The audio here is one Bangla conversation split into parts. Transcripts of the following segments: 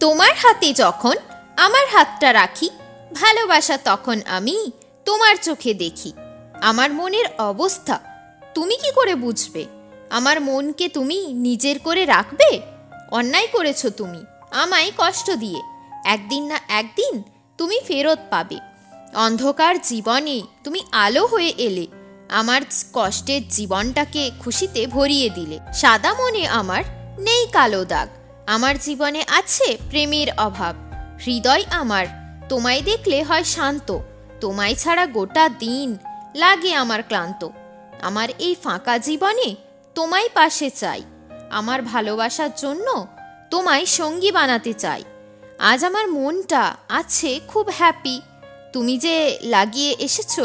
তোমার হাতে যখন আমার হাতটা রাখি, ভালোবাসা তখন আমি তোমার চোখে দেখি। আমার মনের অবস্থা, তুমি কি করে বুঝবে? আমার মনকে তুমি নিজের করে রাখবে? অন্যায় করেছ তুমি, আমায় কষ্ট দিয়ে। একদিন না একদিন তুমি ফেরত পাবে। অন্ধকার জীবনে তুমি আলো হয়ে এলে, আমার কষ্টের জীবনটাকে খুশিতে ভরিয়ে দিলে। সাদা মনে আমার নেই কালো দাগ আমার জীবনে আছে প্রেমের অভাব। হৃদয় আমার, তোমায় দেখলে হয় শান্ত। তোমায় ছাড়া গোটা দিন লাগে আমার ক্লান্ত। আমার এই ফাঁকা জীবনে তোমায় পাশে চাই। আমার ভালোবাসার জন্য তোমায় সঙ্গী বানাতে চাই। আজ আমার মনটা আছে খুব হ্যাপি তুমি যে লাগিয়ে এসেছ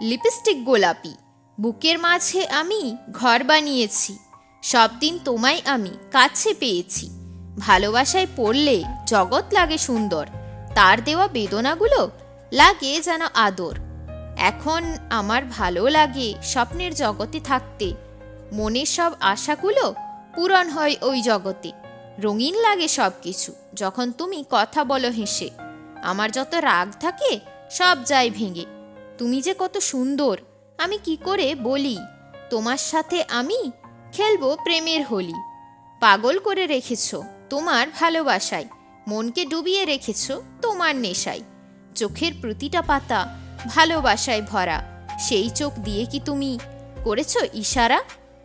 লিপস্টিক গোলাপি। বুকের মাঝে আমি ঘর বানিয়েছি। সব দিন তোমায় আমি কাছে পেয়েছি। ভালোবাসায় পড়লে জগৎ লাগে সুন্দর, তার দেওয়া বেদনাগুলো লাগে যেন আদর। এখন আমার ভালো লাগে স্বপ্নের জগতে থাকতে, মনের সব আশাগুলো পূরণ হয় ওই জগতে। রঙিন লাগে সব কিছু যখন তুমি কথা বলো হেসে, আমার যত রাগ থাকে সব যায় ভেঙে। তুমি যে কত সুন্দর, আমি কি করে বলি? তোমার সাথে আমি খেলব প্রেমের হোলি। পাগল করে রেখেছ। তোমার ভালোবাসায়। মনকে ডুবিয়ে রেখেছ তোমার নেশায়। চোখের প্রতিটা পাতা ভালোবাসায় ভরা। সেই চোখ দিয়ে কি তুমি করেছ ইশারা?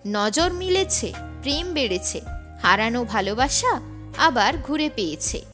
নজর মিলেছে, প্রেম বেড়েছে। হারানো ভালোবাসা আবার ঘুরে পেয়েছে।